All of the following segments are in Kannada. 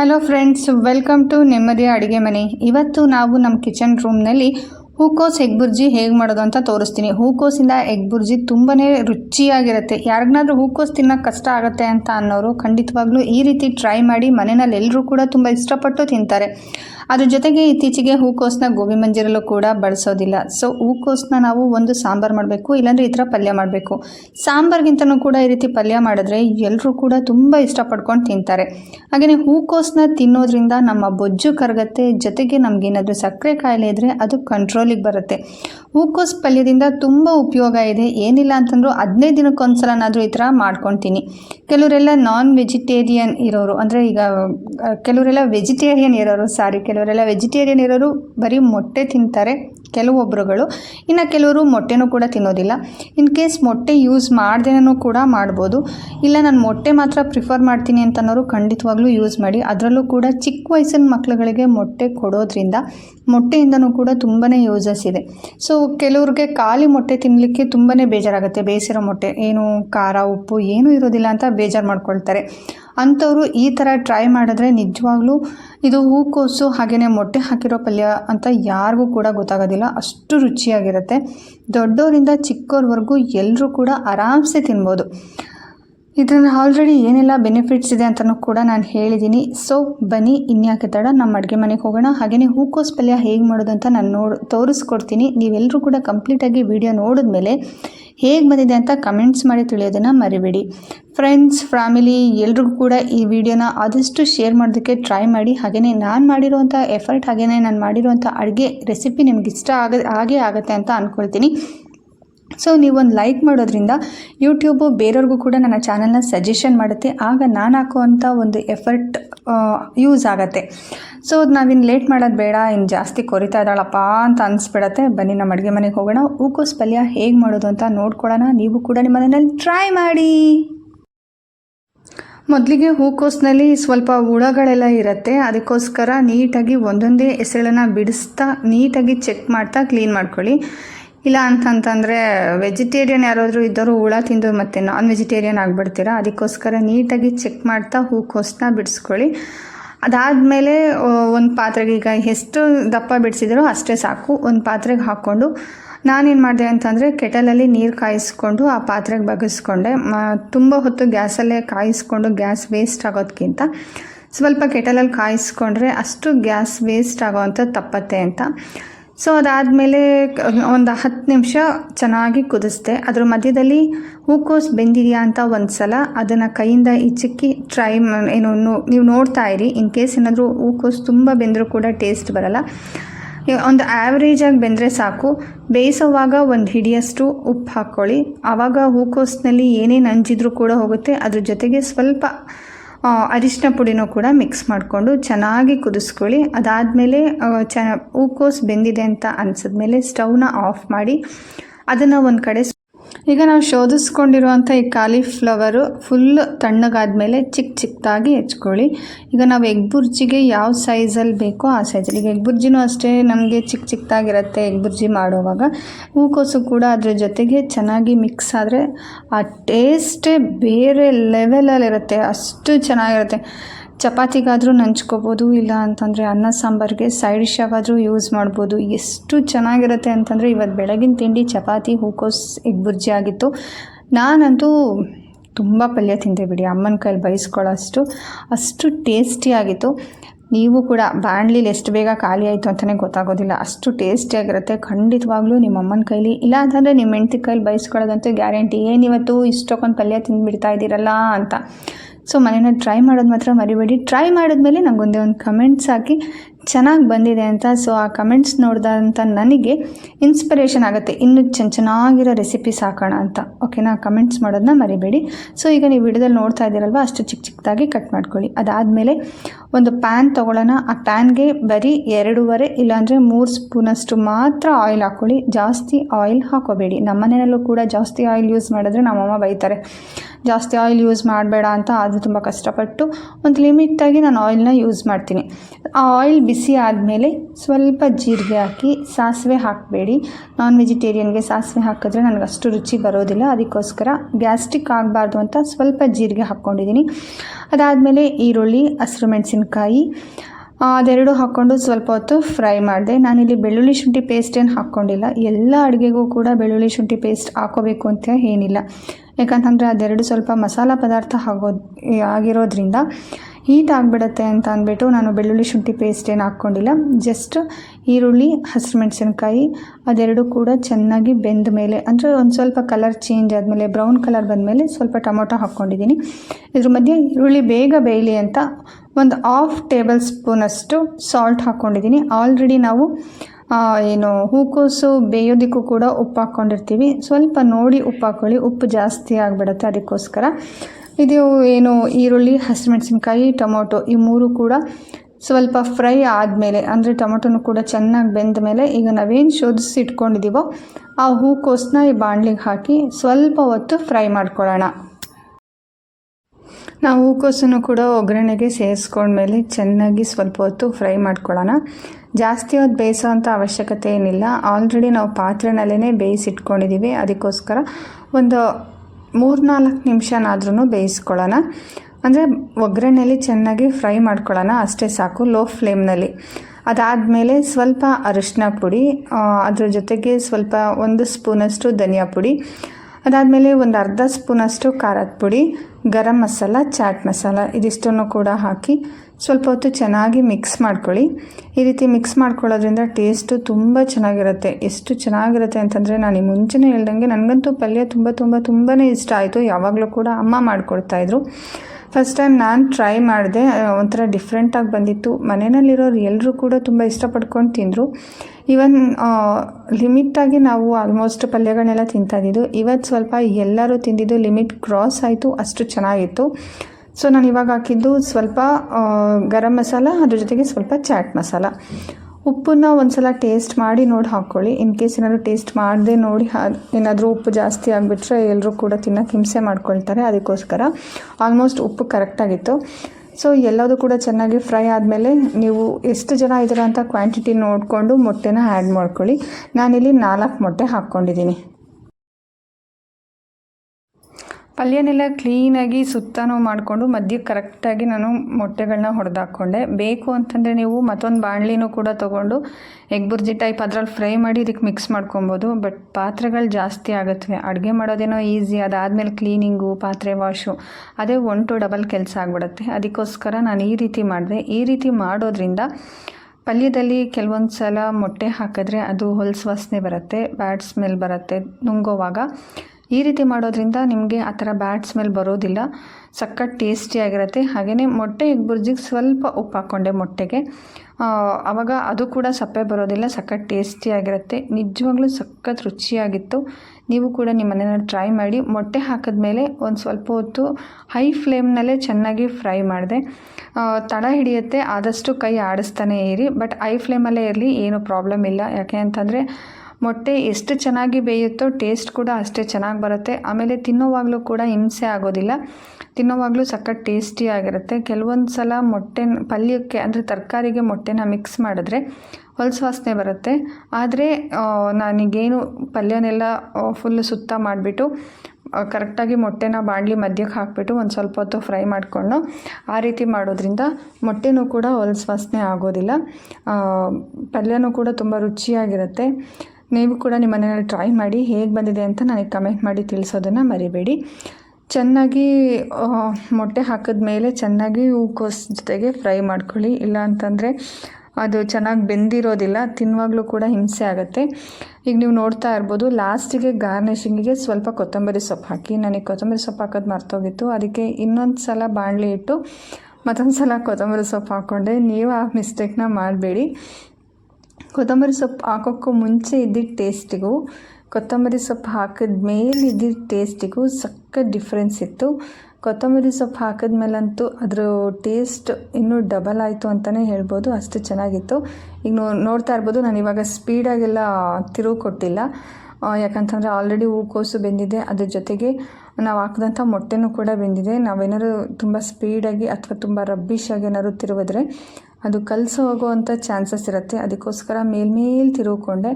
ಹಲೋ ಫ್ರೆಂಡ್ಸ್ ವೆಲ್ಕಮ್ ಟು ನೆಮ್ಮದಿಯ ಅಡುಗೆ ಮನೆ. ಇವತ್ತು ನಾವು ನಮ್ಮ ಕಿಚನ್ ರೂಮ್ನಲ್ಲಿ ಹೂಕೋಸ್ ಎಗ್ ಬುರ್ಜಿ ಹೇಗೆ ಮಾಡೋದು ಅಂತ ತೋರಿಸ್ತೀನಿ. ಹೂಕೋಸಿಂದ ಎಗ್ ಬುರ್ಜಿ ತುಂಬಾ ರುಚಿಯಾಗಿರುತ್ತೆ. ಯಾರಿಗಾದ್ರೂ ಹೂಕೋಸ್ ತಿನ್ನೋಕೆ ಕಷ್ಟ ಆಗುತ್ತೆ ಅಂತ ಅನ್ನೋರು ಖಂಡಿತವಾಗ್ಲೂ ಈ ರೀತಿ ಟ್ರೈ ಮಾಡಿ ಮನೆಯಲ್ಲಿ ಎಲ್ಲರೂ ಕೂಡ ತುಂಬ ಇಷ್ಟಪಟ್ಟು ತಿಂತಾರೆ. ಅದ್ರ ಜೊತೆಗೆ ಇತ್ತೀಚೆಗೆ ಹೂಕೋಸನ್ನ ಗೋಬಿ ಮಂಜೂರಲ್ಲೂ ಕೂಡ ಬಳಸೋದಿಲ್ಲ. ಸೊ ಹೂಕೋಸನ್ನ ನಾವು ಒಂದು ಸಾಂಬಾರು ಮಾಡಬೇಕು, ಇಲ್ಲಾಂದರೆ ಈ ಥರ ಪಲ್ಯ ಮಾಡಬೇಕು. ಸಾಂಬಾರ್ಗಿಂತನೂ ಕೂಡ ಈ ರೀತಿ ಪಲ್ಯ ಮಾಡಿದ್ರೆ ಎಲ್ಲರೂ ಕೂಡ ತುಂಬ ಇಷ್ಟಪಡ್ಕೊಂಡು ತಿಂತಾರೆ. ಹಾಗೆಯೇ ಹೂಕೋಸನ್ನ ತಿನ್ನೋದ್ರಿಂದ ನಮ್ಮ ಬೊಜ್ಜು ಕರಗತ್ತೆ. ಜೊತೆಗೆ ನಮಗೇನಾದರೂ ಸಕ್ಕರೆ ಕಾಯಿಲೆ ಇದ್ದರೆ ಅದು ಕಂಟ್ರೋಲಿಗೆ ಬರುತ್ತೆ. ಹೂಕೋಸ್ ಪಲ್ಯದಿಂದ ತುಂಬ ಉಪಯೋಗ ಇದೆ. ಏನಿಲ್ಲ ಅಂತಂದ್ರೂ ಹದಿನೈದು ದಿನಕ್ಕೊಂದ್ಸಲನಾದರೂ ಈ ಥರ ಮಾಡ್ಕೊತೀನಿ ಕೆಲವರೆಲ್ಲ ನಾನ್ ವೆಜಿಟೇರಿಯನ್ ಇರೋರು, ಅಂದರೆ ಈಗ ಕೆಲವರೆಲ್ಲ ವೆಜಿಟೇರಿಯನ್ ಇರೋರು ಸಾರಿ ಕೆಲವರೆಲ್ಲ ವೆಜಿಟೇರಿಯನ್ ಇರೋರು ಬರೀ ಮೊಟ್ಟೆ ತಿಂತಾರೆ ಕೆಲವೊಬ್ಬರುಗಳು ಇನ್ನು ಕೆಲವರು ಮೊಟ್ಟೆನೂ ಕೂಡ ತಿನ್ನೋದಿಲ್ಲ. ಇನ್ ಕೇಸ್ ಮೊಟ್ಟೆ ಯೂಸ್ ಮಾಡ್ದೇನೂ ಕೂಡ ಮಾಡ್ಬೋದು. ಇಲ್ಲ ನಾನು ಮೊಟ್ಟೆ ಮಾತ್ರ ಪ್ರಿಫರ್ ಮಾಡ್ತೀನಿ ಅಂತನೋರು ಖಂಡಿತವಾಗ್ಲೂ ಯೂಸ್ ಮಾಡಿ. ಅದರಲ್ಲೂ ಕೂಡ ಚಿಕ್ಕ ವಯಸ್ಸಿನ ಮಕ್ಕಳುಗಳಿಗೆ ಮೊಟ್ಟೆ ಕೊಡೋದ್ರಿಂದ, ಮೊಟ್ಟೆಯಿಂದನೂ ಕೂಡ ತುಂಬಾ ಯೂಸಸ್ ಇದೆ. ಸೊ ಕೆಲವ್ರಿಗೆ ಖಾಲಿ ಮೊಟ್ಟೆ ತಿನ್ನಲಿಕ್ಕೆ ತುಂಬಾ ಬೇಜಾರಾಗುತ್ತೆ. ಬೇಯಿಸಿರೋ ಮೊಟ್ಟೆ, ಏನು ಖಾರ, ಉಪ್ಪು, ಏನೂ ಇರೋದಿಲ್ಲ ಅಂತ ಬೇಜಾರು ಮಾಡ್ಕೊಳ್ತಾರೆ. ಅಂಥವರು ಈ ಥರ ಟ್ರೈ ಮಾಡಿದ್ರೆ ನಿಜವಾಗ್ಲೂ ಇದು ಹೂಕೋಸು ಹಾಗೆಯೇ ಮೊಟ್ಟೆ ಹಾಕಿರೋ ಪಲ್ಯ ಅಂತ ಯಾರಿಗೂ ಕೂಡ ಗೊತ್ತಾಗೋದಿಲ್ಲ. ಅಷ್ಟು ರುಚಿಯಾಗಿರುತ್ತೆ. ದೊಡ್ಡವರಿಂದ ಚಿಕ್ಕವ್ರವರೆಗೂ ಎಲ್ಲರೂ ಕೂಡ ಆರಾಮ್ಸೆ ತಿನ್ಬೋದು. ಇದರಲ್ಲಿ ಆಲ್ರೆಡಿ ಏನೆಲ್ಲ ಬೆನಿಫಿಟ್ಸ್ ಇದೆ ಅಂತಲೂ ಕೂಡ ನಾನು ಹೇಳಿದ್ದೀನಿ ಸೊ ಬನ್ನಿ, ಇನ್ಯಾಕೆ ತಡ? ನಮ್ಮ ಅಡುಗೆ ಮನೆಗೆ ಹೋಗೋಣ. ಹಾಗೆಯೇ ಹೂಕೋಸ್ ಪಲ್ಯ ಹೇಗೆ ಮಾಡೋದು ಅಂತ ನಾನು ನೋಡಿ, ತೋರಿಸ್ಕೊಡ್ತೀನಿ. ನೀವೆಲ್ಲರೂ ಕೂಡ ಕಂಪ್ಲೀಟಾಗಿ ವಿಡಿಯೋ ನೋಡಿದ್ಮೇಲೆ ಹೇಗೆ ಬಂದಿದೆ ಅಂತ ಕಮೆಂಟ್ಸ್ ಮಾಡಿ ತಿಳಿಯೋದನ್ನು ಮರಿಬೇಡಿ. ಫ್ರೆಂಡ್ಸ್ ಫ್ಯಾಮಿಲಿ ಎಲ್ರಿಗೂ ಕೂಡ ಈ ವಿಡಿಯೋನ ಆದಷ್ಟು ಶೇರ್ ಮಾಡೋದಕ್ಕೆ ಟ್ರೈ ಮಾಡಿ. ಹಾಗೆಯೇ ನಾನು ಮಾಡಿರುವಂಥ ಎಫರ್ಟ್ ಹಾಗೆಯೇ ನಾನು ಮಾಡಿರುವಂಥ ಅಡುಗೆ ರೆಸಿಪಿ ನಿಮ್ಗೆ ಇಷ್ಟ ಆಗ ಹಾಗೇ ಆಗುತ್ತೆ ಅಂತ ಅಂದ್ಕೊಳ್ತೀನಿ ಸೊ ನೀವೊಂದು ಲೈಕ್ ಮಾಡೋದ್ರಿಂದ ಯೂಟ್ಯೂಬು ಬೇರೆಯವ್ರಿಗೂ ಕೂಡ ನನ್ನ ಚಾನಲ್ನ ಸಜೆಷನ್ ಮಾಡುತ್ತೆ. ಆಗ ನಾನು ಹಾಕುವಂಥ ಒಂದು ಎಫರ್ಟ್ ಯೂಸ್ ಆಗುತ್ತೆ. ಸೊ ನಾವಿನ್ನು ಲೇಟ್ ಮಾಡೋದು ಬೇಡ ಇನ್ನು ಜಾಸ್ತಿ ಕೊರಿತಾ ಇದ್ದಾಳಪ್ಪ ಅಂತ ಅನಿಸ್ಬಿಡತ್ತೆ. ಬನ್ನಿ, ನಮ್ಮ ಅಡುಗೆ ಮನೆಗೆ ಹೋಗೋಣ. ಹೂಕೋಸ್ ಪಲ್ಯ ಹೇಗೆ ಮಾಡೋದು ಅಂತ ನೋಡ್ಕೊಳ್ಳೋಣ. ನೀವು ಕೂಡ ನಿಮ್ಮ ಮನೆಯಲ್ಲಿ ಟ್ರೈ ಮಾಡಿ. ಮೊದಲಿಗೆ ಹೂಕೋಸ್ನಲ್ಲಿ ಸ್ವಲ್ಪ ಹುಳಗಳೆಲ್ಲ ಇರುತ್ತೆ. ಅದಕ್ಕೋಸ್ಕರ ನೀಟಾಗಿ ಒಂದೊಂದೇ ಹೆಸರುಗಳನ್ನ ಬಿಡಿಸ್ತಾ, ನೀಟಾಗಿ ಚೆಕ್ ಮಾಡ್ತಾ ಕ್ಲೀನ್ ಮಾಡ್ಕೊಳ್ಳಿ. ಇಲ್ಲ ಅಂತಂತಂದರೆ ವೆಜಿಟೇರಿಯನ್ ಯಾರಾದರೂ ಇದ್ದವರು ಹುಳ ತಿಂದು ಮತ್ತೆ ನಾನ್ ವೆಜಿಟೇರಿಯನ್ ಆಗಿಬಿಡ್ತೀರಾ? ಅದಕ್ಕೋಸ್ಕರ ನೀಟಾಗಿ ಚೆಕ್ ಮಾಡ್ತಾ ಹೂಕೋಸನ್ನ ಬಿಡಿಸ್ಕೊಳ್ಳಿ. ಅದಾದಮೇಲೆ ಒಂದು ಪಾತ್ರೆಗೆ ಈಗ ಎಷ್ಟು ದಪ್ಪ ಬಿಡಿಸಿದ್ರು ಅಷ್ಟೇ ಸಾಕು. ಒಂದು ಪಾತ್ರೆಗೆ ಹಾಕ್ಕೊಂಡು ನಾನೇನು ಮಾಡಿದೆ ಅಂತಂದರೆ ಕೆಟಲಲ್ಲಿ ನೀರು ಕಾಯಿಸ್ಕೊಂಡು ಆ ಪಾತ್ರೆಗೆ ಬಗ್ಗಿಸ್ಕೊಂಡೆ ತುಂಬ ಹೊತ್ತು ಗ್ಯಾಸಲ್ಲೇ ಕಾಯಿಸ್ಕೊಂಡು ಗ್ಯಾಸ್ ವೇಸ್ಟ್ ಆಗೋದಕ್ಕಿಂತ ಸ್ವಲ್ಪ ಕೆಟಲಲ್ಲಿ ಕಾಯಿಸ್ಕೊಂಡ್ರೆ ಅಷ್ಟು ಗ್ಯಾಸ್ ವೇಸ್ಟ್ ಆಗೋವಂಥ ತಪ್ಪತ್ತೆ ಅಂತ. ಸೊ ಅದಾದಮೇಲೆ ಒಂದು ಹತ್ತು ನಿಮಿಷ ಚೆನ್ನಾಗಿ ಕುದಿಸ್ದೆ. ಅದ್ರ ಮಧ್ಯದಲ್ಲಿ ಹೂಕೋಸು ಬೆಂದಿದೆಯಾ ಅಂತ ಒಂದು ಸಲ ಅದನ್ನು ಕೈಯಿಂದ ಇಚ್ಚಿಕ್ಕಿ ಟ್ರೈ ಏನು ನೀವು ನೋಡ್ತಾ ಇರಿ. ಇನ್ ಕೇಸ್ ಏನಾದರೂ ಹೂಕೋಸು ತುಂಬ ಬೆಂದರೂ ಕೂಡ ಟೇಸ್ಟ್ ಬರಲ್ಲ. ಒಂದು ಆ್ಯಾವ್ರೇಜಾಗಿ ಬೆಂದರೆ ಸಾಕು. ಬೇಯಿಸೋವಾಗ ಒಂದು ಹಿಡಿಯಷ್ಟು ಉಪ್ಪು ಹಾಕ್ಕೊಳ್ಳಿ ಆವಾಗ ಹೂಕೋಸ್ನಲ್ಲಿ ಏನೇನು ಅಂಜಿದ್ರೂ ಕೂಡ ಹೋಗುತ್ತೆ. ಅದ್ರ ಜೊತೆಗೆ ಸ್ವಲ್ಪ ಅರಿಶಿನ ಪುಡಿನೂ ಕೂಡ ಮಿಕ್ಸ್ ಮಾಡಿಕೊಂಡು ಚೆನ್ನಾಗಿ ಕುದಿಸ್ಕೊಳ್ಳಿ. ಅದಾದಮೇಲೆ ಚ ಹೂಕೋಸ್ ಬೆಂದಿದೆ ಅಂತ ಅನಿಸಿದ್ಮೇಲೆ ಸ್ಟವ್ನ ಆಫ್ ಮಾಡಿ ಅದನ್ನು ಒಂದು ಕಡೆ ಈಗ ನಾವು ಶೋಧಿಸ್ಕೊಂಡಿರುವಂಥ ಈ ಕಾಲಿಫ್ಲವರು ಫುಲ್ ತಣ್ಣಗಾದ್ಮೇಲೆ ಚಿಕ್ಕ ಚಿಕ್ಕದಾಗಿ ಹೆಚ್ಕೊಳ್ಳಿ. ಈಗ ನಾವು ಎಗ್ ಬುರ್ಜಿಗೆ ಯಾವ ಸೈಜಲ್ಲಿ ಬೇಕೋ ಆ ಸೈಜಲ್ಲಿ ಈಗ ಎಗ್ ಬುರ್ಜಿನೂ ಅಷ್ಟೇ ನಮಗೆ ಚಿಕ್ಕ ಚಿಕ್ಕದಾಗಿರುತ್ತೆ ಎಗ್ ಬುರ್ಜಿ ಮಾಡುವಾಗ. ಹೂಕೋಸು ಕೂಡ ಅದ್ರ ಜೊತೆಗೆ ಚೆನ್ನಾಗಿ ಮಿಕ್ಸ್ ಆದರೆ ಆ ಟೇಸ್ಟೇ ಬೇರೆ ಲೆವೆಲಲ್ಲಿರುತ್ತೆ ಅಷ್ಟು ಚೆನ್ನಾಗಿರುತ್ತೆ. ಚಪಾತಿಗಾದರೂ ನಂಚ್ಕೋಬೋದು, ಇಲ್ಲ ಅಂತಂದರೆ ಅನ್ನ ಸಾಂಬಾರಿಗೆ ಸೈಡ್ ಡಿಶ್ ಯೂಸ್ ಮಾಡ್ಬೋದು. ಎಷ್ಟು ಚೆನ್ನಾಗಿರುತ್ತೆ ಅಂತಂದರೆ ಇವತ್ತು ಬೆಳಗಿನ ತಿಂಡಿ ಚಪಾತಿ, ಹೂಕೋಸ್, ಎಗ್ ಬುರ್ಜಿ ಆಗಿತ್ತು. ನಾನಂತೂ ತುಂಬ ಪಲ್ಯ ತಿಂದೆ ಬಿಡಿ, ಅಮ್ಮನ ಕೈಲಿ ಬಯಸ್ಕೊಳ್ಳೋಷ್ಟು ಅಷ್ಟು ಟೇಸ್ಟಿಯಾಗಿತ್ತು ನೀವು ಕೂಡ ಬಾಣಲಿಲಿ ಎಷ್ಟು ಬೇಗ ಖಾಲಿ ಆಯಿತು ಅಂತಲೇ ಗೊತ್ತಾಗೋದಿಲ್ಲ. ಅಷ್ಟು ಟೇಸ್ಟಿಯಾಗಿರುತ್ತೆ ಖಂಡಿತವಾಗ್ಲೂ ನಿಮ್ಮ ಅಮ್ಮನ ಕೈಲಿ, ಇಲ್ಲ ಅಂತಂದರೆ ನಿಮ್ಮ ಹೆಂಡ್ತಿ ಕೈಲಿ ಬಯಸ್ಕೊಳ್ಳೋದಂತೂ ಗ್ಯಾರಂಟಿ. ಏನಿವತ್ತು ಇಷ್ಟೊಕ್ಕೊಂದು ಪಲ್ಯ ತಿಂದುಬಿಡ್ತಾ ಇದ್ದೀರಲ್ಲ ಅಂತ. ಸೊ ಮನೇನ ಟ್ರೈ ಮಾಡೋದು ಮಾತ್ರ ಮರಿಬೇಡಿ. ಟ್ರೈ ಮಾಡಿದ್ಮೇಲೆ ನನಗೊಂದೇ ಒಂದು ಕಮೆಂಟ್ಸ್ ಹಾಕಿ ಚೆನ್ನಾಗಿ ಬಂದಿದೆ ಅಂತ. ಸೊ ಆ ಕಮೆಂಟ್ಸ್ ನೋಡಿದಂಥ ನನಗೆ ಇನ್ಸ್ಪಿರೇಷನ್ ಆಗುತ್ತೆ. ಇನ್ನೂ ಚೆನ್ನ ಚೆನ್ನಾಗಿರೋ ರೆಸಿಪೀಸ್ ಸಾಕೋಣ ಅಂತ. ಓಕೆನಾ ಕಮೆಂಟ್ಸ್ ಮಾಡೋದನ್ನ ಮರಿಬೇಡಿ. ಸೊ ಈಗ ನೀವು ವಿಡಿಯೋದಲ್ಲಿ ನೋಡ್ತಾ ಇದ್ದೀರಲ್ವ, ಅಷ್ಟು ಚಿಕ್ಕ ಚಿಕ್ಕದಾಗಿ ಕಟ್ ಮಾಡ್ಕೊಳ್ಳಿ. ಅದಾದಮೇಲೆ ಒಂದು ಪ್ಯಾನ್ ತೊಗೊಳ್ಳೋಣ. ಆ ಪ್ಯಾನ್ಗೆ ಬರೀ ಎರಡೂವರೆ ಇಲ್ಲಾಂದರೆ ಮೂರು ಸ್ಪೂನಷ್ಟು ಮಾತ್ರ ಆಯಿಲ್ ಹಾಕ್ಕೊಳ್ಳಿ ಜಾಸ್ತಿ ಆಯಿಲ್ ಹಾಕೋಬೇಡಿ. ನಮ್ಮ ಮನೆಯಲ್ಲೂ ಕೂಡ ಜಾಸ್ತಿ ಆಯಿಲ್ ಯೂಸ್ ಮಾಡಿದ್ರೆ ನಮ್ಮಮ್ಮ ಬೈತಾರೆ. ಜಾಸ್ತಿ ಆಯಿಲ್ ಯೂಸ್ ಮಾಡಬೇಡ ಅಂತ, ಆದರೂ ತುಂಬ ಕಷ್ಟಪಟ್ಟು ಒಂದು ಲಿಮಿಟಾಗಿ ನಾನು ಆಯಿಲ್ನ ಯೂಸ್ ಮಾಡ್ತೀನಿ. ಆ ಆಯಿಲ್ ಬಿಸಿ ಆದಮೇಲೆ ಸ್ವಲ್ಪ ಜೀರಿಗೆ ಹಾಕಿ ಸಾಸಿವೆ ಹಾಕಬೇಡಿ. ನಾನ್ ವೆಜಿಟೇರಿಯನ್ಗೆ ಸಾಸಿವೆ ಹಾಕಿದ್ರೆ ನನಗೆ ಅಷ್ಟು ರುಚಿ ಬರೋದಿಲ್ಲ. ಅದಕ್ಕೋಸ್ಕರ ಗ್ಯಾಸ್ಟ್ರಿಕ್ ಆಗಬಾರ್ದು ಅಂತ ಸ್ವಲ್ಪ ಜೀರಿಗೆ ಹಾಕ್ಕೊಂಡಿದ್ದೀನಿ ಅದಾದಮೇಲೆ ಈರುಳ್ಳಿ, ಹಸಿರು ಮೆಣಸಿನ್ಕಾಯಿ ಅದೆರಡು ಹಾಕ್ಕೊಂಡು ಸ್ವಲ್ಪ ಹೊತ್ತು ಫ್ರೈ ಮಾಡಿದೆ. ನಾನಿಲ್ಲಿ ಬೆಳ್ಳುಳ್ಳಿ ಶುಂಠಿ ಪೇಸ್ಟ್ ಏನು ಹಾಕ್ಕೊಂಡಿಲ್ಲ ಎಲ್ಲ ಅಡುಗೆಗೂ ಕೂಡ ಬೆಳ್ಳುಳ್ಳಿ ಶುಂಠಿ ಪೇಸ್ಟ್ ಹಾಕೋಬೇಕು ಅಂತ ಏನಿಲ್ಲ. ಯಾಕಂತಂದರೆ ಅದೆರಡು ಸ್ವಲ್ಪ ಮಸಾಲ ಪದಾರ್ಥ ಆಗೋದು ಆಗಿರೋದ್ರಿಂದ ಹೀಟ್ ಆಗಿಬಿಡತ್ತೆ ಅಂತ ಅಂದ್ಬಿಟ್ಟು ನಾನು ಬೆಳ್ಳುಳ್ಳಿ ಶುಂಠಿ ಪೇಸ್ಟ್ ಏನು ಹಾಕ್ಕೊಂಡಿಲ್ಲ. ಜಸ್ಟ್ ಈರುಳ್ಳಿ, ಹಸಿರು ಮೆಣಸಿನ್ಕಾಯಿ, ಅದೆರಡು ಕೂಡ ಚೆನ್ನಾಗಿ ಬೆಂದ ಮೇಲೆ ಅಂದರೆ ಒಂದು ಸ್ವಲ್ಪ ಕಲರ್ ಚೇಂಜ್ ಆದಮೇಲೆ ಬ್ರೌನ್ ಕಲರ್ ಬಂದಮೇಲೆ ಸ್ವಲ್ಪ ಟೊಮೊಟೊ ಹಾಕ್ಕೊಂಡಿದ್ದೀನಿ. ಇದ್ರ ಮಧ್ಯೆ ಈರುಳ್ಳಿ ಬೇಗ ಬೇಯಲಿ ಅಂತ ಒಂದು ಹಾಫ್ ಟೇಬಲ್ ಸ್ಪೂನಷ್ಟು ಸಾಲ್ಟ್ ಹಾಕ್ಕೊಂಡಿದ್ದೀನಿ. ಆಲ್ರೆಡಿ ನಾವು ಏನು, ಹೂಕೋಸು ಬೇಯೋದಕ್ಕೂ ಕೂಡ ಉಪ್ಪು ಹಾಕ್ಕೊಂಡಿರ್ತೀವಿ. ಸ್ವಲ್ಪ ನೋಡಿ ಉಪ್ಪು ಹಾಕ್ಕೊಳ್ಳಿ ಉಪ್ಪು ಜಾಸ್ತಿ ಆಗಿಬಿಡುತ್ತೆ ಅದಕ್ಕೋಸ್ಕರ. ಇದು ಏನು, ಈರುಳ್ಳಿ, ಹಸಿಮೆಣಸಿನ್ಕಾಯಿ, ಟೊಮೊಟೊ ಈ ಮೂರು ಕೂಡ ಸ್ವಲ್ಪ ಫ್ರೈ ಆದಮೇಲೆ, ಅಂದರೆ ಟೊಮೊಟೊನು ಕೂಡ ಚೆನ್ನಾಗಿ ಬೆಂದ ಮೇಲೆ ಈಗ ನಾವೇನು ಶೋಧಿಸಿ ಇಟ್ಕೊಂಡಿದ್ದೀವೋ ಆ ಹೂಕೋಸನ್ನ ಈ ಬಾಣಲಿಗೆ ಹಾಕಿ ಸ್ವಲ್ಪ ಹೊತ್ತು ಫ್ರೈ ಮಾಡ್ಕೊಳ್ಳೋಣ. ನಾವು ಹೂಕೋಸನ್ನು ಕೂಡ ಒಗ್ಗರಣೆಗೆ ಸೇರಿಸ್ಕೊಂಡ್ಮೇಲೆ ಚೆನ್ನಾಗಿ ಸ್ವಲ್ಪ ಹೊತ್ತು ಫ್ರೈ ಮಾಡ್ಕೊಳ್ಳೋಣ. ಜಾಸ್ತಿ ಹೊತ್ತು ಬೇಯಿಸೋವಂಥ ಅವಶ್ಯಕತೆ ಏನಿಲ್ಲ. ಆಲ್ರೆಡಿ ನಾವು ಪಾತ್ರೆನಲ್ಲೇ ಬೇಯಿಸಿಟ್ಕೊಂಡಿದ್ದೀವಿ. ಅದಕ್ಕೋಸ್ಕರ ಒಂದು ಮೂರ್ನಾಲ್ಕು ನಿಮಿಷನಾದ್ರೂ ಬೇಯಿಸ್ಕೊಳ್ಳೋಣ. ಅಂದರೆ ಒಗ್ಗರಣೆಯಲ್ಲಿ ಚೆನ್ನಾಗಿ ಫ್ರೈ ಮಾಡ್ಕೊಳ್ಳೋಣ. ಅಷ್ಟೇ ಸಾಕು, ಲೋ ಫ್ಲೇಮ್ನಲ್ಲಿ. ಅದಾದಮೇಲೆ ಸ್ವಲ್ಪ ಅರಿಶಿನ ಪುಡಿ ಅದ್ರ ಜೊತೆಗೆ ಸ್ವಲ್ಪ ಒಂದು ಸ್ಪೂನಷ್ಟು ಧನಿಯಾ ಪುಡಿ. ಅದಾದಮೇಲೆ ಒಂದು ಅರ್ಧ ಸ್ಪೂನಷ್ಟು ಖಾರದ ಪುಡಿ, ಗರಂ ಮಸಾಲ, ಚಾಟ್ ಮಸಾಲ ಇದಿಷ್ಟನ್ನು ಕೂಡ ಹಾಕಿ ಸ್ವಲ್ಪ ಹೊತ್ತು ಚೆನ್ನಾಗಿ ಮಿಕ್ಸ್ ಮಾಡ್ಕೊಳ್ಳಿ. ಈ ರೀತಿ ಮಿಕ್ಸ್ ಮಾಡ್ಕೊಳ್ಳೋದ್ರಿಂದ ಟೇಸ್ಟು ತುಂಬ ಚೆನ್ನಾಗಿರುತ್ತೆ. ಎಷ್ಟು ಚೆನ್ನಾಗಿರುತ್ತೆ ಅಂತಂದರೆ ನಾನು ಈ ಮುಂಚೆನೇ ಹೇಳ್ದಂಗೆ ನನಗಂತೂ ಪಲ್ಯ ತುಂಬ ತುಂಬ ತುಂಬಾ ಇಷ್ಟ ಆಯಿತು. ಯಾವಾಗಲೂ ಕೂಡ ಅಮ್ಮ ಮಾಡಿಕೊಡ್ತಾಯಿದ್ರು ಫಸ್ಟ್ ಟೈಮ್ ನಾನು ಟ್ರೈ ಮಾಡಿದೆ ಒಂಥರ ಡಿಫ್ರೆಂಟಾಗಿ ಬಂದಿತ್ತು. ಮನೆಯಲ್ಲಿರೋರು ಎಲ್ಲರೂ ಕೂಡ ತುಂಬ ಇಷ್ಟಪಡ್ಕೊಂಡು ತಿಂದರು. ಈವನ್ ಲಿಮಿಟಾಗಿ ನಾವು ಆಲ್ಮೋಸ್ಟ್ ಪಲ್ಯಗಳನ್ನೆಲ್ಲ ತಿಂತಾಯಿದ್ದು ಇವತ್ತು ಸ್ವಲ್ಪ ಎಲ್ಲರೂ ತಿಂದಿದ್ದು ಲಿಮಿಟ್ ಕ್ರಾಸ್ ಆಯಿತು, ಅಷ್ಟು ಚೆನ್ನಾಗಿತ್ತು. ಸೊ ನಾನು ಇವಾಗ ಹಾಕಿದ್ದು ಸ್ವಲ್ಪ ಗರಂ ಮಸಾಲ, ಅದ್ರ ಜೊತೆಗೆ ಸ್ವಲ್ಪ ಚಾಟ್ ಮಸಾಲ. ಉಪ್ಪನ್ನ ಒಂದು ಸಲ ಟೇಸ್ಟ್ ಮಾಡಿ ನೋಡಿ ಹಾಕ್ಕೊಳ್ಳಿ ಇನ್ ಕೇಸ್ ಏನಾದರೂ ಟೇಸ್ಟ್ ಮಾಡದೆ ನೋಡಿ ಏನಾದರೂ ಉಪ್ಪು ಜಾಸ್ತಿ ಆಗಿಬಿಟ್ರೆ ಎಲ್ಲರೂ ಕೂಡ ತಿನ್ನೋಕೆ ಹಿಂಸೆ ಮಾಡ್ಕೊಳ್ತಾರೆ ಅದಕ್ಕೋಸ್ಕರ. ಆಲ್ಮೋಸ್ಟ್ ಉಪ್ಪು ಕರೆಕ್ಟಾಗಿತ್ತು ಸೊ ಎಲ್ಲದೂ ಕೂಡ ಚೆನ್ನಾಗಿ ಫ್ರೈ ಆದಮೇಲೆ ನೀವು ಎಷ್ಟು ಜನ ಇದ್ದೀರಾ ಅಂತ ಕ್ವಾಂಟಿಟಿ ನೋಡಿಕೊಂಡು ಮೊಟ್ಟೆನ ಆ್ಯಡ್ ಮಾಡ್ಕೊಳ್ಳಿ. ನಾನಿಲ್ಲಿ ನಾಲ್ಕು ಮೊಟ್ಟೆ ಹಾಕ್ಕೊಂಡಿದ್ದೀನಿ. ಪಲ್ಯನೆಲ್ಲ ಕ್ಲೀನಾಗಿ ಸುತ್ತನೂ ಮಾಡಿಕೊಂಡು ಮಧ್ಯಕ್ಕೆ ಕರೆಕ್ಟಾಗಿ ನಾನು ಮೊಟ್ಟೆಗಳನ್ನ ಹೊಡೆದಾಕ್ಕೊಂಡೆ. ಬೇಕು ಅಂತಂದರೆ ನೀವು ಮತ್ತೊಂದು ಬಾಣಲಿನೂ ಕೂಡ ತೊಗೊಂಡು ಎಗ್ ಬುರ್ಜಿ ಟೈಪ್ ಅದ್ರಲ್ಲಿ ಫ್ರೈ ಮಾಡಿ ಇದಕ್ಕೆ ಮಿಕ್ಸ್ ಮಾಡ್ಕೊಬೋದು. ಬಟ್ ಪಾತ್ರೆಗಳು ಜಾಸ್ತಿ ಆಗುತ್ತವೆ ಅಡುಗೆ ಮಾಡೋದೇನೋ ಈಸಿ ಅದಾದಮೇಲೆ ಕ್ಲೀನಿಂಗು ಪಾತ್ರೆ ವಾಶು ಅದೇ ಒನ್ ಟು ಡಬಲ್ ಕೆಲಸ ಆಗಿಬಿಡುತ್ತೆ. ಅದಕ್ಕೋಸ್ಕರ ನಾನು ಈ ರೀತಿ ಮಾಡಿದೆ. ಈ ರೀತಿ ಮಾಡೋದ್ರಿಂದ ಪಲ್ಯದಲ್ಲಿ ಕೆಲವೊಂದು ಸಲ ಮೊಟ್ಟೆ ಹಾಕಿದ್ರೆ ಅದು ಹೊಲಸು ವಾಸನೆ ಬರುತ್ತೆ ಬ್ಯಾಡ್ ಸ್ಮೆಲ್ ಬರುತ್ತೆ ನುಂಗೋವಾಗ. ಈ ರೀತಿ ಮಾಡೋದ್ರಿಂದ ನಿಮಗೆ ಆ ಥರ ಬ್ಯಾಡ್ ಸ್ಮೆಲ್ ಬರೋದಿಲ್ಲ. ಸಖತ್ ಟೇಸ್ಟಿಯಾಗಿರುತ್ತೆ ಹಾಗೆಯೇ ಮೊಟ್ಟೆ ಎಗ್ ಬುರ್ಜಿಗೆ ಸ್ವಲ್ಪ ಉಪ್ಪು ಹಾಕ್ಕೊಂಡೆ ಮೊಟ್ಟೆಗೆ. ಆವಾಗ ಅದು ಕೂಡ ಸಪ್ಪೆ ಬರೋದಿಲ್ಲ, ಸಖತ್ ಟೇಸ್ಟಿಯಾಗಿರುತ್ತೆ ನಿಜವಾಗ್ಲೂ ಸಖತ್ ರುಚಿಯಾಗಿತ್ತು. ನೀವು ಕೂಡ ನಿಮ್ಮ ಮನೆಯಲ್ಲಿ ಟ್ರೈ ಮಾಡಿ ಮೊಟ್ಟೆ ಹಾಕಿದ್ಮೇಲೆ ಒಂದು ಸ್ವಲ್ಪ ಹೊತ್ತು ಹೈ ಫ್ಲೇಮ್ನಲ್ಲೇ ಚೆನ್ನಾಗಿ ಫ್ರೈ ಮಾಡಿದೆ. ತಡ ಹಿಡಿಯುತ್ತೆ, ಆದಷ್ಟು ಕೈ ಆಡಿಸ್ತಾನೆ ಇರಿ. ಬಟ್ ಹೈ ಫ್ಲೇಮಲ್ಲೇ ಇರಲಿ, ಏನೂ ಪ್ರಾಬ್ಲಮ್ ಇಲ್ಲ. ಯಾಕೆ ಅಂತಂದರೆ ಮೊಟ್ಟೆ ಎಷ್ಟು ಚೆನ್ನಾಗಿ ಬೇಯುತ್ತೋ ಟೇಸ್ಟ್ ಕೂಡ ಅಷ್ಟೇ ಚೆನ್ನಾಗಿ ಬರುತ್ತೆ. ಆಮೇಲೆ ತಿನ್ನೋವಾಗಲೂ ಕೂಡ ಹಿಂಸೆ ಆಗೋದಿಲ್ಲ. ತಿನ್ನೋವಾಗಲೂ ಸಖತ್ ಟೇಸ್ಟಿಯಾಗಿರುತ್ತೆ ಕೆಲವೊಂದು ಸಲ ಮೊಟ್ಟೆ ಪಲ್ಯಕ್ಕೆ ಅಂದರೆ ತರಕಾರಿಗೆ ಮೊಟ್ಟೆನ ಮಿಕ್ಸ್ ಮಾಡಿದ್ರೆ ಹೊಲಸು ವಾಸನೆ ಬರುತ್ತೆ. ಆದರೆ ನನಗೇನು ಪಲ್ಯನೆಲ್ಲ ಫುಲ್ಲು ಸುತ್ತ ಮಾಡಿಬಿಟ್ಟು ಕರೆಕ್ಟಾಗಿ ಮೊಟ್ಟೆನ ಬಾಣಲಿ ಮಧ್ಯಕ್ಕೆ ಹಾಕಿಬಿಟ್ಟು ಒಂದು ಸ್ವಲ್ಪ ಹೊತ್ತು ಫ್ರೈ ಮಾಡಿಕೊಂಡು, ಆ ರೀತಿ ಮಾಡೋದ್ರಿಂದ ಮೊಟ್ಟೆನೂ ಕೂಡ ಹೊಲಸು ವಾಸನೆ ಆಗೋದಿಲ್ಲ. ಪಲ್ಯನೂ ಕೂಡ ತುಂಬ ರುಚಿಯಾಗಿರುತ್ತೆ. ನೀವು ಕೂಡ ನಿಮ್ಮ ಮನೆಯಲ್ಲಿ ಟ್ರೈ ಮಾಡಿ ಹೇಗೆ ಬಂದಿದೆ ಅಂತ ನನಗೆ ಕಮೆಂಟ್ ಮಾಡಿ ತಿಳಿಸೋದನ್ನು ಮರಿಬೇಡಿ. ಚೆನ್ನಾಗಿ ಮೊಟ್ಟೆ ಹಾಕಿದ ಮೇಲೆ ಚೆನ್ನಾಗಿ ಹೂಕೋಸ್ ಜೊತೆಗೆ ಫ್ರೈ ಮಾಡ್ಕೊಳ್ಳಿ. ಇಲ್ಲ ಅಂತಂದರೆ ಅದು ಚೆನ್ನಾಗಿ ಬೆಂದಿರೋದಿಲ್ಲ ತಿನ್ನುವಾಗಲೂ ಕೂಡ ಹಿಂಸೆ ಆಗುತ್ತೆ. ಈಗ ನೀವು ನೋಡ್ತಾ ಇರ್ಬೋದು ಲಾಸ್ಟಿಗೆ ಗಾರ್ನಿಷಿಂಗಿಗೆ ಸ್ವಲ್ಪ ಕೊತ್ತಂಬರಿ ಸೊಪ್ಪು ಹಾಕಿ. ನನಗೆ ಕೊತ್ತಂಬರಿ ಸೊಪ್ಪು ಹಾಕೋದು ಮರ್ತೋಗಿತ್ತು. ಅದಕ್ಕೆ ಇನ್ನೊಂದು ಸಲ ಬಾಣಲಿ ಇಟ್ಟು ಮತ್ತೊಂದು ಸಲ ಕೊತ್ತಂಬರಿ ಸೊಪ್ಪು ಹಾಕ್ಕೊಂಡೆ ನೀವು ಆ ಮಿಸ್ಟೇಕ್ನ ಮಾಡಬೇಡಿ. ಕೊತ್ತಂಬರಿ ಸೊಪ್ಪು ಹಾಕೋಕ್ಕೂ ಮುಂಚೆ ಇದ್ದಿದ್ದ ಟೇಸ್ಟಿಗೂ ಕೊತ್ತಂಬರಿ ಸೊಪ್ಪು ಹಾಕಿದ ಮೇಲೆ ಇದ್ದಿದ್ದ ಟೇಸ್ಟಿಗೂ ಸಖತ್ ಡಿಫ್ರೆನ್ಸ್ ಇತ್ತು. ಕೊತ್ತಂಬರಿ ಸೊಪ್ಪು ಹಾಕಿದ್ಮೇಲಂತೂ ಅದರ ಟೇಸ್ಟ್ ಇನ್ನೂ ಡಬಲ್ ಆಯಿತು ಅಂತಲೇ ಹೇಳ್ಬೋದು, ಅಷ್ಟು ಚೆನ್ನಾಗಿತ್ತು. ಈಗ ನೋ, ನೋಡ್ತಾ ಇರ್ಬೋದು, ನಾನು ಇವಾಗ ಸ್ಪೀಡಾಗೆಲ್ಲ ತಿರುವು ಕೊಟ್ಟಿಲ್ಲ. ಯಾಕಂತಂದರೆ ಆಲ್ರೆಡಿ ಹೂಕೋಸು ಬೆಂದಿದೆ, ಅದ್ರ ಜೊತೆಗೆ ನಾವು ಹಾಕಿದಂಥ ಮೊಟ್ಟೆನೂ ಕೂಡ ಬೆಂದಿದೆ. ನಾವೇನಾದ್ರು ತುಂಬ ಸ್ಪೀಡಾಗಿ ಅಥವಾ ತುಂಬ ರಬ್ಬಿಷಾಗಿ ಏನಾದ್ರು ತಿರುವಿದ್ರೆ ಅದು ಕಲಸಿ ಹೋಗುವಂಥ ಚಾನ್ಸಸ್ ಇರುತ್ತೆ. ಅದಕ್ಕೋಸ್ಕರ ಮೇಲ್ಮೇಲ್ ತಿರುಗಿಕೊಂಡೆ.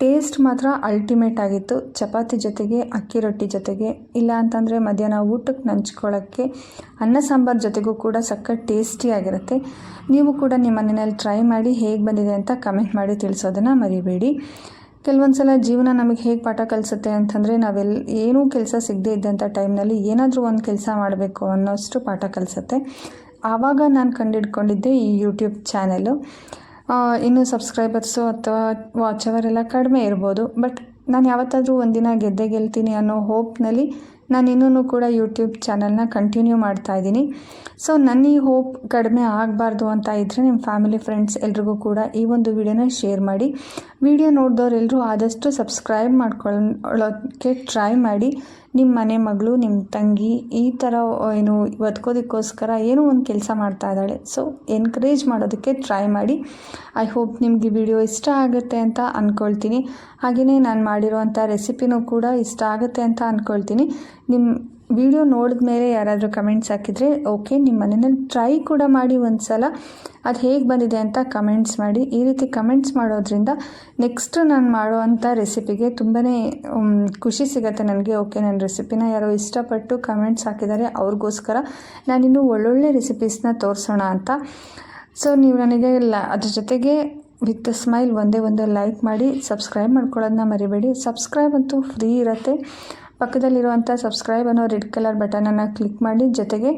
ಟೇಸ್ಟ್ ಮಾತ್ರ ಅಲ್ಟಿಮೇಟ್ ಆಗಿತ್ತು. ಚಪಾತಿ ಜೊತೆಗೆ, ಅಕ್ಕಿ ರೊಟ್ಟಿ ಜೊತೆಗೆ. ಇಲ್ಲ ಅಂತಂದರೆ ಮಧ್ಯಾಹ್ನ ಊಟಕ್ಕೆ ನಂಚ್ಕೊಳ್ಳೋಕ್ಕೆ ಅನ್ನ ಸಾಂಬಾರು ಜೊತೆಗೂ ಕೂಡ ಸಖತ್ ಟೇಸ್ಟಿಯಾಗಿರುತ್ತೆ ನೀವು ಕೂಡ ನಿಮ್ಮ ಮನೆಯಲ್ಲಿ ಟ್ರೈ ಮಾಡಿ ಹೇಗೆ ಬಂದಿದೆ ಅಂತ ಕಮೆಂಟ್ ಮಾಡಿ ತಿಳಿಸೋದನ್ನು ಮರಿಬೇಡಿ. ಕೆಲವೊಂದು ಸಲ ಜೀವನ ನಮಗೆ ಹೇಗೆ ಪಾಠ ಕಲಿಸುತ್ತೆ ಅಂತಂದರೆ ನಾವೆಲ್ಲ ಏನೂ ಕೆಲಸ ಸಿಗದೇ ಇದ್ದಂಥ ಟೈಮ್ನಲ್ಲಿ ಏನಾದರೂ ಒಂದು ಕೆಲಸ ಮಾಡಬೇಕು ಅನ್ನೋಷ್ಟು ಪಾಠ ಕಲಿಸುತ್ತೆ. ಆವಾಗ ನಾನು ಕಂಡುಹಿಡ್ಕೊಂಡಿದ್ದೆ ಈ ಯೂಟ್ಯೂಬ್ ಚಾನಲು ಇನ್ನು ಸಬ್ಸ್ಕ್ರೈಬರ್ಸು ಅಥವಾ ವಾಚ್ ಅವರ್ ಎಲ್ಲ ಕಡಿಮೆ ಇರ್ಬೋದು. ಬಟ್ ನಾನು ಯಾವತ್ತಾದರೂ ಒಂದಿನ ಗೆದ್ದೆ ಗೆಲ್ತೀನಿ ಅನ್ನೋ ಹೋಪ್ನಲ್ಲಿ ನಾನು ಇನ್ನೂ ಕೂಡ ಯೂಟ್ಯೂಬ್ ಚಾನಲ್ನ ಕಂಟಿನ್ಯೂ ಮಾಡ್ತಾ ಇದ್ದೀನಿ. ಸೊ ನನ್ನ ಈ ಹೋಪ್ ಕಡಿಮೆ ಆಗಬಾರ್ದು ಅಂತ ಇದ್ದರೆ ನಿಮ್ಮ ಫ್ಯಾಮಿಲಿ ಫ್ರೆಂಡ್ಸ್ ಎಲ್ರಿಗೂ ಕೂಡ ಈ ಒಂದು ವಿಡಿಯೋನ ಶೇರ್ ಮಾಡಿ. ವಿಡಿಯೋ ನೋಡಿದವರೆಲ್ಲರೂ ಆದಷ್ಟು ಸಬ್ಸ್ಕ್ರೈಬ್ ಮಾಡ್ಕೊಳ್ಳೋಕ್ಕೆ ಟ್ರೈ ಮಾಡಿ. ನಿಮ್ಮ ಮನೆ ಮಗಳು ನಿಮ್ಮ ತಂಗಿ ಈ ಥರ ಏನು ಬದುಕೋದಕ್ಕೋಸ್ಕರ ಏನೋ ಒಂದು ಕೆಲಸ ಮಾಡ್ತಾ ಇದ್ದಾಳೆ. ಸೊ ಎನ್ಕರೇಜ್ ಮಾಡೋದಕ್ಕೆ ಟ್ರೈ ಮಾಡಿ. ಐ ಹೋಪ್ ನಿಮಗೆ ವಿಡಿಯೋ ಇಷ್ಟ ಆಗುತ್ತೆ ಅಂತ ಅಂದ್ಕೊಳ್ತೀನಿ ಹಾಗೆಯೇ ನಾನು ಮಾಡಿರೋವಂಥ ರೆಸಿಪಿನೂ ಕೂಡ ಇಷ್ಟ ಆಗುತ್ತೆ ಅಂತ ಅಂದ್ಕೊಳ್ತೀನಿ ನಿಮ್ಮ ವಿಡಿಯೋ ನೋಡಿದ ಮೇಲೆ ಯಾರಾದರೂ ಕಮೆಂಟ್ಸ್ ಹಾಕಿದರೆ ಓಕೆ ನಿಮ್ಮ ಮನೆಯಲ್ಲಿ ಟ್ರೈ ಕೂಡ ಮಾಡಿ ಒಂದು ಸಲ ಅದು ಹೇಗೆ ಬಂದಿದೆ ಅಂತ ಕಮೆಂಟ್ಸ್ ಮಾಡಿ. ಈ ರೀತಿ ಕಮೆಂಟ್ಸ್ ಮಾಡೋದ್ರಿಂದ ನೆಕ್ಸ್ಟ್ ನಾನು ಮಾಡುವಂಥ ರೆಸಿಪಿಗೆ ತುಂಬಾ ಖುಷಿ ಸಿಗುತ್ತೆ ನನಗೆ. ಓಕೆ ನನ್ನ ರೆಸಿಪಿನ ಯಾರೋ ಇಷ್ಟಪಟ್ಟು ಕಮೆಂಟ್ಸ್ ಹಾಕಿದ್ದಾರೆ, ಅವ್ರಿಗೋಸ್ಕರ ನಾನಿನ್ನೂ ಒಳ್ಳೊಳ್ಳೆ ರೆಸಿಪೀಸ್ನ ತೋರಿಸೋಣ ಅಂತ. ಸೊ ನೀವು ನನಗೆ ಲ, ಅದ್ರ ಜೊತೆಗೆ ವಿತ್ ಸ್ಮೈಲ್ ಒಂದೇ ಒಂದು ಲೈಕ್ ಮಾಡಿ ಸಬ್ಸ್ಕ್ರೈಬ್ ಮಾಡ್ಕೊಳ್ಳೋದನ್ನ ಮರಿಬೇಡಿ. ಸಬ್ಸ್ಕ್ರೈಬ್ ಅಂತೂ ಫ್ರೀ ಇರುತ್ತೆ. ಪಕ್ಕದಲ್ಲಿರುವಂಥ ಸಬ್ಸ್ಕ್ರೈಬ್ ಅನ್ನೋ ರೆಡ್ ಕಲರ್ ಬಟನನ್ನು ಕ್ಲಿಕ್ ಮಾಡಿ, ಜೊತೆಗೆ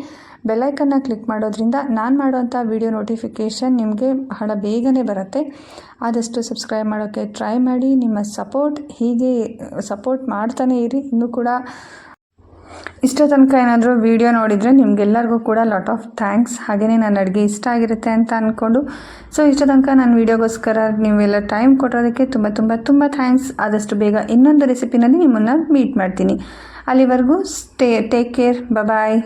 ಬೆಲೈಕನ್ನು ಕ್ಲಿಕ್ ಮಾಡೋದ್ರಿಂದ ನಾನು ಮಾಡುವಂಥ ವಿಡಿಯೋ ನೋಟಿಫಿಕೇಷನ್ ನಿಮಗೆ ಬಹಳ ಬೇಗನೆ ಬರುತ್ತೆ. ಆದಷ್ಟು ಸಬ್ಸ್ಕ್ರೈಬ್ ಮಾಡೋಕ್ಕೆ ಟ್ರೈ ಮಾಡಿ, ನಿಮ್ಮ ಸಪೋರ್ಟ್ ಹೀಗೆ ಸಪೋರ್ಟ್ ಮಾಡ್ತಾನೇ ಇರಿ. ಇನ್ನೂ ಕೂಡ ಇಷ್ಟ ತನಕ ಏನಾದರೂ ವೀಡಿಯೋ ನೋಡಿದರೆ ನಿಮಗೆಲ್ಲರಿಗೂ ಕೂಡ ಲಾಟ್ ಆಫ್ ಥ್ಯಾಂಕ್ಸ್ ಹಾಗೆಯೇ ನನ್ನ ಅಡುಗೆ ಇಷ್ಟ ಆಗಿರುತ್ತೆ ಅಂತ ಅಂದ್ಕೊಂಡು ಸೊ ಇಷ್ಟ ತನಕ ನನ್ನ ವೀಡಿಯೋಗೋಸ್ಕರ ನೀವೆಲ್ಲ ಟೈಮ್ ಕೊಟ್ಟೋದಕ್ಕೆ ತುಂಬ ತುಂಬ ತುಂಬ ಥ್ಯಾಂಕ್ಸ್ ಆದಷ್ಟು ಬೇಗ ಇನ್ನೊಂದು ರೆಸಿಪಿನಲ್ಲಿ ನಿಮ್ಮನ್ನು ಮೀಟ್ ಮಾಡ್ತೀನಿ. ಅಲ್ಲಿವರೆಗೂ ಸ್ಟೇ ಟೇಕ್ ಕೇರ್ ಬಾಯ್